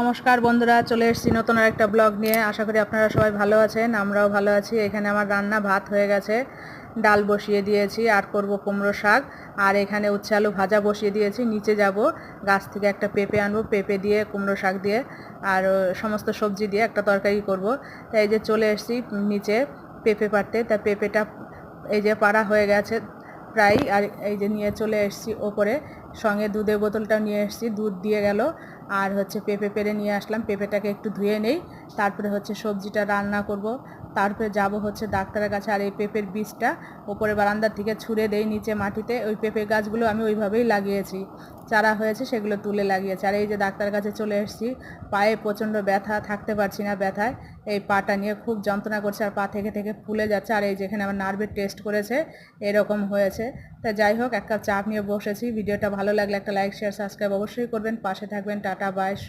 নমস্কার বন্ধুরা, চলে এসেছি নতুন আর একটা ব্লগ নিয়ে। আশা করি আপনারা সবাই ভালো আছেন, আমরাও ভালো আছি। এখানে আমার রান্না ভাত হয়ে গেছে, ডাল বসিয়ে দিয়েছি, আর করব কুমড়ো শাক। আর এখানে উচ্ছে আলু ভাজা বসিয়ে দিয়েছি, নিচে যাব, গাছ থেকে একটা পেঁপে আনব, পেঁপে দিয়ে, কুমড়ো শাক দিয়ে, আর সমস্ত সবজি দিয়ে একটা তরকারি করব। তাই এই যে চলে এসেছি নিচে পেঁপে পাড়তে, তা পেঁপেটা এই যে পাড়া হয়ে গেছে প্রায় আর এই যে নিয়ে চলে এসছি ওপরে, সঙ্গে দুধের বোতলটাও নিয়ে এসছি, দুধ দিয়ে গেল। আর হচ্ছে পেঁপে পেরে নিয়ে আসলাম, পেঁপেটাকে একটু ধুয়ে নেই, তারপরে হচ্ছে সবজিটা রান্না করব। তারপরে যাব হচ্ছে ডাক্তারের কাছে আর এই পেঁপের বীজটা ওপরে বারান্দার থেকে ছুঁড়ে দেই নিচে মাটিতে। ওই পেঁপে গাছগুলো আমি ওইভাবেই লাগিয়েছি। চারা হয়েছে সেগুলো তুলে লাগিয়েছি। আর এই যে ডাক্তারের কাছে চলে এসেছি, পায়ে প্রচণ্ড ব্যথা, থাকতে পারছি না ব্যথায়। এই পাটা নিয়ে খুব যন্ত্রণা করছে আর পা থেকে থেকে ফুলে যাচ্ছে। আর এই যেখানে আমার নার্ভের টেস্ট করেছে, এরকম হয়েছে। তা যাই হোক, এক কাপ চা নিয়ে বসেছি। ভিডিওটা ভালো লাগলে একটা লাইক, শেয়ার, সাবস্ক্রাইব অবশ্যই করবেন। পাশে থাকবেন, টাটা বাই